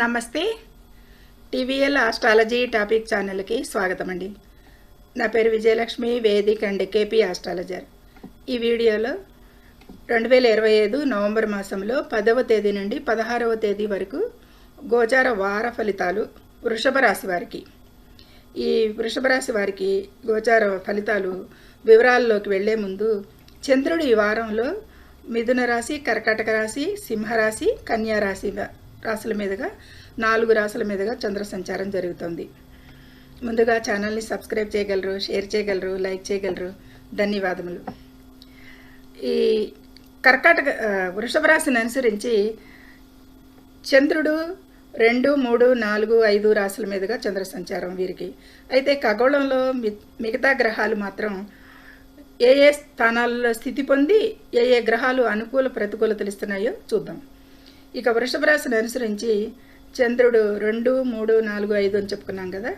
నమస్తే. TVL astrology topic ఛానల్కి స్వాగతం అండి నా పేరు Vijayalakshmi Vedic and KP astrologer. ఈ వీడియోలో రెండు వేల ఇరవై ఐదు నవంబర్ మాసంలో పదవ తేదీ నుండి పదహారవ తేదీ వరకు గోచార వార ఫలితాలు వృషభ రాశి వారికి. ఈ వృషభ రాశి వారికి గోచార ఫలితాలు వివరాల్లోకి వెళ్ళే ముందు చంద్రుడు ఈ వారంలో మిథున రాశి కర్కాటక రాశి సింహరాశి కన్యా రాసుల రాశుల మీదుగా నాలుగు రాశుల మీదుగా చంద్ర సంచారం జరుగుతుంది. ముందుగా ఛానల్ని సబ్స్క్రైబ్ చేయగలరు షేర్ చేయగలరు లైక్ చేయగలరు. ధన్యవాదములు. ఈ కర్కాటక వృషభ రాశిని అనుసరించి చంద్రుడు రెండు మూడు నాలుగు ఐదు రాశుల మీదుగా చంద్ర సంచారం వీరికి. అయితే ఖగోళంలో మి- మిగతా గ్రహాలు మాత్రం ఏ ఏ స్థానాల్లో స్థితి పొంది ఏ ఏ గ్రహాలు అనుకూల ప్రతికూలతలు ఇస్తున్నాయో చూద్దాం. ఇక వృషభ రాశిని అనుసరించి చంద్రుడు రెండు మూడు నాలుగు ఐదు అని చెప్పుకున్నాం కదా.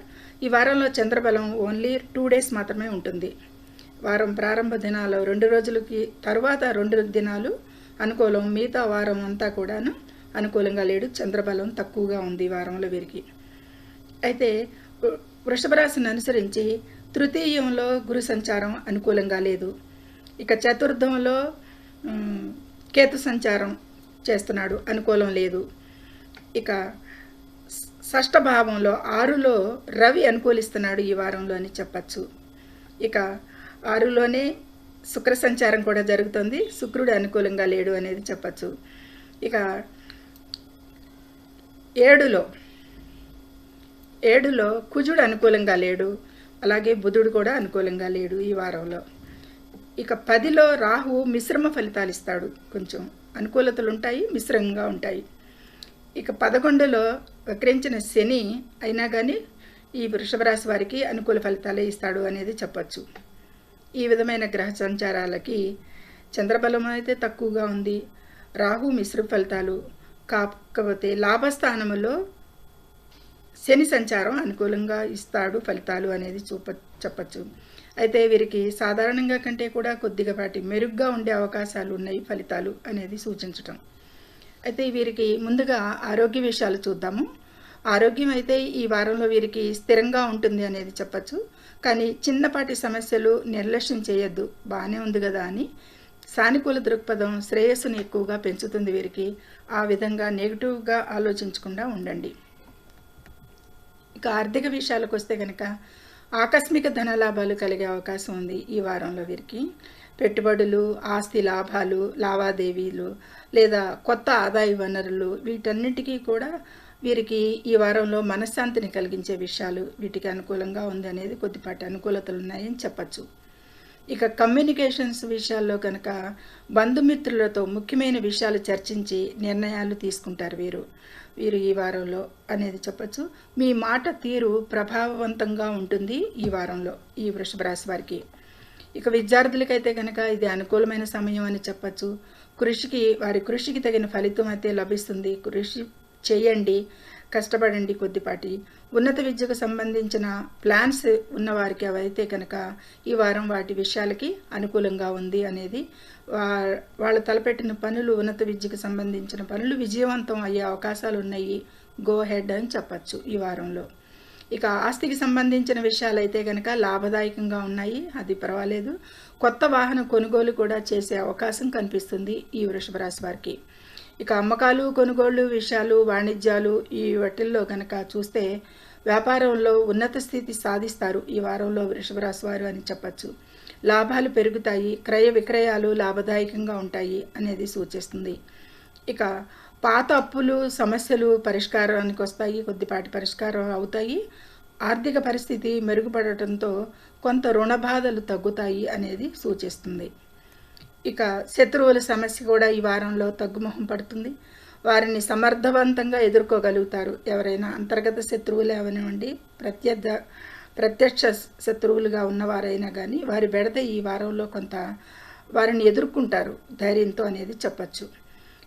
ఈ వారంలో చంద్రబలం ఓన్లీ టూ డేస్ మాత్రమే ఉంటుంది. వారం ప్రారంభ దినాలు రెండు రోజులకి తర్వాత రెండు దినాలు అనుకూలం. మిగతా వారం అంతా కూడాను అనుకూలంగా లేడు. చంద్రబలం తక్కువగా ఉంది ఈ వారంలో వీరికి. అయితే వృషభ రాశిని అనుసరించి తృతీయంలో గురు సంచారం అనుకూలంగా లేదు. ఇక చతుర్థంలో కేతు సంచారం చేస్తున్నాడు. అనుకూలం లేదు. ఇక స- భావంలో ఆరులో రవి అనుకూలిస్తున్నాడు ఈ వారంలో అని చెప్పచ్చు. ఇక ఆరులోనే శుక్ర సంచారం కూడా జరుగుతుంది. శుక్రుడు అనుకూలంగా లేడు అనేది చెప్పచ్చు. ఇక ఏడులో ఏడులో కుజుడు అనుకూలంగా లేడు. అలాగే బుధుడు కూడా అనుకూలంగా లేడు ఈ వారంలో. ఇక పదిలో రాహు మిశ్రమ ఫలితాలు ఇస్తాడు కొంచెం. అనుకూలతలు ఉంటాయి మిశ్రమంగా ఉంటాయి. ఇక పదకొండులో వక్రించిన శని అయినా కానీ ఈ వృషభ రాశి వారికి అనుకూల ఫలితాలే ఇస్తాడు అనేది చెప్పచ్చు. ఈ విధమైన గ్రహ సంచారాలకి చంద్రబలం అయితే తక్కువగా ఉంది. రాహు మిశ్ర ఫలితాలు. కాకపోతే లాభస్థానంలో శని సంచారం అనుకూలంగా ఇస్తాడు ఫలితాలు అనేది చూప చెప్పచ్చు. అయితే వీరికి సాధారణంగా కంటే కూడా కొద్దిగా పాటి మెరుగ్గా ఉండే అవకాశాలు ఉన్నాయి ఫలితాలు అనేది సూచించటం. అయితే వీరికి ముందుగా ఆరోగ్య విషయాలు చూద్దాము. ఆరోగ్యం అయితే ఈ వారంలో వీరికి స్థిరంగా ఉంటుంది అనేది చెప్పచ్చు. కానీ చిన్నపాటి సమస్యలు నిర్లక్ష్యం చేయొద్దు బాగానే ఉంది కదా అని. సానుకూల దృక్పథం శ్రేయస్సును ఎక్కువగా పెంచుతుంది వీరికి. ఆ విధంగా నెగిటివ్గా ఆలోచించకుండా ఉండండి. ఇక ఆర్థిక విషయాలకు వస్తే కనుక ఆకస్మిక ధన లాభాలు కలిగే అవకాశం ఉంది ఈ వారంలో వీరికి. పెట్టుబడులు ఆస్తి లాభాలు లావాదేవీలు లేదా కొత్త ఆదాయ వనరులు వీటన్నిటికీ కూడా వీరికి ఈ వారంలో మనశ్శాంతిని కలిగించే విషయాలు వీటికి అనుకూలంగా ఉంది అనేది కొద్దిపాటి అనుకూలతలు ఉన్నాయని చెప్పచ్చు. ఇక కమ్యూనికేషన్స్ విషయాల్లో కనుక బంధుమిత్రులతో ముఖ్యమైన విషయాలు చర్చించి నిర్ణయాలు తీసుకుంటారు వీరు. వీరు ఈ వారంలో అనేది చెప్పచ్చు. మీ మాట తీరు ప్రభావవంతంగా ఉంటుంది ఈ వారంలో ఈ వృషభ రాశి వారికి. ఇక విద్యార్థులకైతే కనుక ఇది అనుకూలమైన సమయం అని చెప్పచ్చు. కృషికి వారి కృషికి తగిన ఫలితం అయితే లభిస్తుంది. కృషి చేయండి కష్టపడండి కొద్దిపాటి. ఉన్నత విద్యకు సంబంధించిన ప్లాన్స్ ఉన్నవారికి అవైతే కనుక ఈ వారం వాటి విషయాలకి అనుకూలంగా ఉంది అనేది వా- వాళ్ళు తలపెట్టిన పనులు ఉన్నత విద్యకు సంబంధించిన పనులు విజయవంతం అయ్యే అవకాశాలు ఉన్నాయి. గో హెడ్ అని చెప్పచ్చు ఈ వారంలో. ఇక ఆస్తికి సంబంధించిన విషయాలు అయితే కనుక లాభదాయకంగా ఉన్నాయి. అది పర్వాలేదు. కొత్త వాహన కొనుగోలు కూడా చేసే అవకాశం కనిపిస్తుంది ఈ వృషభ రాశి వారికి. ఇక అమ్మకాలు కొనుగోళ్ళు విషయాలు వాణిజ్యాలు ఈ వాటిల్లో కనుక చూస్తే వ్యాపారంలో ఉన్నత స్థితి సాధిస్తారు ఈ వారంలో వృషభరాశి వారు అని చెప్పచ్చు. లాభాలు పెరుగుతాయి క్రయ విక్రయాలు లాభదాయకంగా ఉంటాయి అనేది సూచిస్తుంది. ఇక పాత అప్పులు సమస్యలు పరిష్కారానికి వస్తాయి కొద్దిపాటి పరిష్కారం అవుతాయి. ఆర్థిక పరిస్థితి మెరుగుపడటంతో కొంత రుణ బాధలు తగ్గుతాయి అనేది సూచిస్తుంది. ఇక శత్రువుల సమస్య కూడా ఈ వారంలో తగ్గుముఖం పడుతుంది. వారిని సమర్థవంతంగా ఎదుర్కోగలుగుతారు. ఎవరైనా అంతర్గత శత్రువులు అవనివ్వండి ప్రత్యర్థ ప్రత్యక్ష శత్రువులుగా ఉన్నవారైనా కానీ వారి బెడద ఈ వారంలో కొంత వారిని ఎదుర్కొంటారు. ధైర్యంతో అనేది చెప్పచ్చు.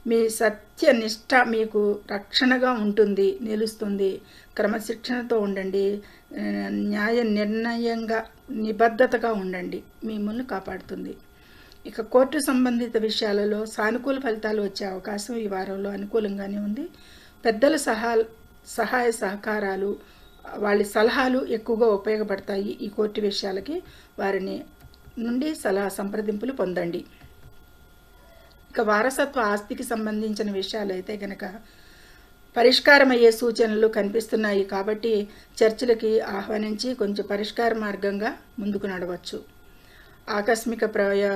మీ సత్యనిష్ట మీకు రక్షణగా ఉంటుంది నిలుస్తుంది. క్రమశిక్షణతో ఉండండి. న్యాయ నిర్ణయంగా నిబద్ధతగా ఉండండి. మిమ్మల్ని కాపాడుతుంది. ఇక కోర్టు సంబంధిత విషయాలలో సానుకూల ఫలితాలు వచ్చే అవకాశం ఈ వారంలో అనుకూలంగానే ఉంది. పెద్దల సహా సహాయ సహకారాలు వాళ్ళ సలహాలు ఎక్కువగా ఉపయోగపడతాయి ఈ కోర్టు విషయాలకి. వారిని నుండి సలహా సంప్రదింపులు పొందండి. ఇక వారసత్వ ఆస్తికి సంబంధించిన విషయాలు అయితే కనుక పరిష్కారం అయ్యే సూచనలు కనిపిస్తున్నాయి కాబట్టి చర్చలకి ఆహ్వానించి కొంచెం పరిష్కార మార్గంగా ముందుకు నడవచ్చు. ఆకస్మిక ప్రయా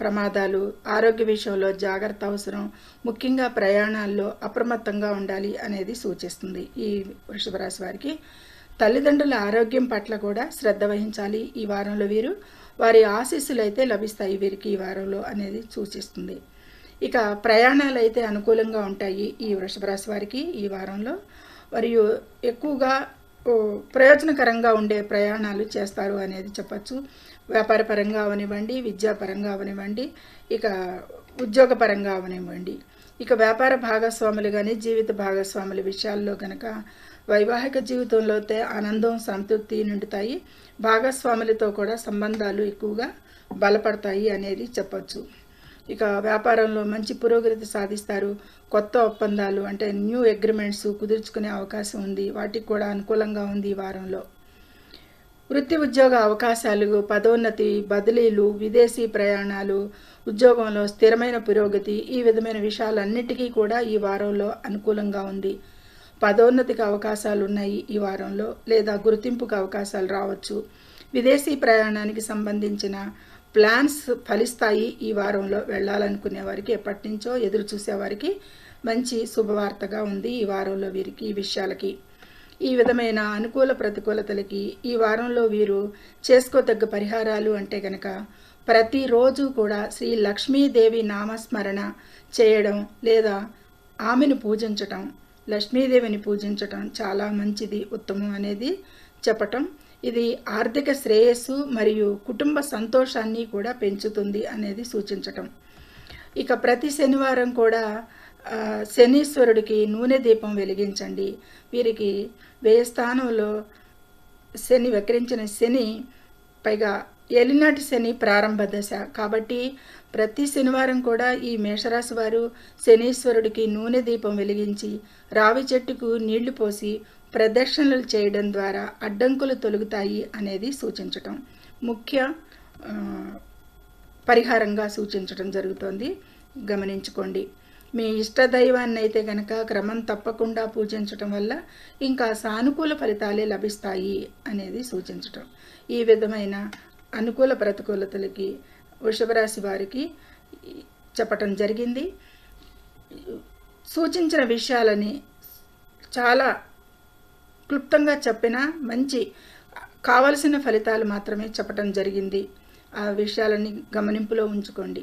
ప్రమాదాలు ఆరోగ్య విషయంలో జాగ్రత్త అవసరం ముఖ్యంగా ప్రయాణాల్లో అప్రమత్తంగా ఉండాలి అనేది సూచిస్తుంది. ఈ వృషభ రాశి వారికి తల్లిదండ్రుల ఆరోగ్యం పట్ల కూడా శ్రద్ధ వహించాలి. ఈ వారంలో వీరు వారి ఆశీస్సులు అయితే లభిస్తాయి వీరికి ఈ వారంలో అనేది సూచిస్తుంది. ఇక ప్రయాణాలు అయితే అనుకూలంగా ఉంటాయి ఈ వృషభ రాశి వారికి ఈ వారంలో. మరియు ఎక్కువగా ప్రయోజనకరంగా ఉండే ప్రయాణాలు చేస్తారు అనేది చెప్పచ్చు. వ్యాపారపరంగా అవనివ్వండి విద్యాపరంగా అవనివ్వండి ఇక ఉద్యోగపరంగా అవనివ్వండి. ఇక వ్యాపార భాగస్వాములు కానీ జీవిత భాగస్వాముల విషయాల్లో కనుక వైవాహిక జీవితంలో అయితే ఆనందం సంతృప్తి నిండుతాయి. భాగస్వాములతో కూడా సంబంధాలు ఎక్కువగా బలపడతాయి అనేది చెప్పచ్చు. ఇక వ్యాపారంలో మంచి పురోగతి సాధిస్తారు. కొత్త ఒప్పందాలు అంటే న్యూ అగ్రిమెంట్స్ కుదుర్చుకునే అవకాశం ఉంది. వాటికి కూడా అనుకూలంగా ఉంది ఈ వారంలో. వృత్తి ఉద్యోగ అవకాశాలు పదోన్నతి బదిలీలు విదేశీ ప్రయాణాలు ఉద్యోగంలో స్థిరమైన పురోగతి ఈ విధమైన విషయాలన్నిటికీ కూడా ఈ వారంలో అనుకూలంగా ఉంది. పదోన్నతికి అవకాశాలు ఉన్నాయి ఈ వారంలో లేదా గుర్తింపుకు అవకాశాలు రావచ్చు. విదేశీ ప్రయాణానికి సంబంధించిన ప్లాన్స్ ఫలిస్తాయి ఈ వారంలో వెళ్ళాలనుకునే వారికి ఎప్పటి నుంచో ఎదురు చూసేవారికి మంచి శుభవార్తగా ఉంది ఈ వారంలో వీరికి ఈ విషయాలకి. ఈ విధమైన అనుకూల ప్రతికూలతలకి ఈ వారంలో వీరు చేసుకోదగ్గ పరిహారాలు అంటే గనక ప్రతిరోజు కూడా శ్రీ లక్ష్మీదేవి నామస్మరణ చేయడం లేదా ఆమెను పూజించటం లక్ష్మీదేవిని పూజించటం చాలా మంచిది ఉత్తమం అనేది చెప్పటం. ఇది ఆర్థిక శ్రేయస్సు మరియు కుటుంబ సంతోషాన్ని కూడా పెంచుతుంది అనేది సూచించటం. ఇక ప్రతి శనివారం కూడా శనీశ్వరుడికి నూనె దీపం వెలిగించండి. వీరికి వ్యయ స్థానంలో శని వక్రించిన శని పైగా ఎలినాటి శని ప్రారంభ దశ. కాబట్టి ప్రతి శనివారం కూడా ఈ మేషరాశి వారు శనీశ్వరుడికి నూనె దీపం వెలిగించి రావి చెట్టుకు నీళ్ళు పోసి ప్రదర్శనలు చేయడం ద్వారా అడ్డంకులు తొలుగుతాయి అనేది సూచించటం. ముఖ్య పరిహారంగా సూచించడం జరుగుతోంది. గమనించుకోండి. మీ ఇష్ట దైవాన్ని అయితే కనుక క్రమం తప్పకుండా పూజించటం వల్ల ఇంకా సానుకూల ఫలితాలే లభిస్తాయి అనేది సూచించటం. ఈ విధమైన అనుకూల ప్రతికూలతలకి వృషభరాశి వారికి చెప్పటం జరిగింది. సూచించిన విషయాలని చాలా క్లుప్తంగా చెప్పిన మంచి కావలసిన ఫలితాలు మాత్రమే చెప్పటం జరిగింది. ఆ విషయాలని గమనింపులో ఉంచుకోండి.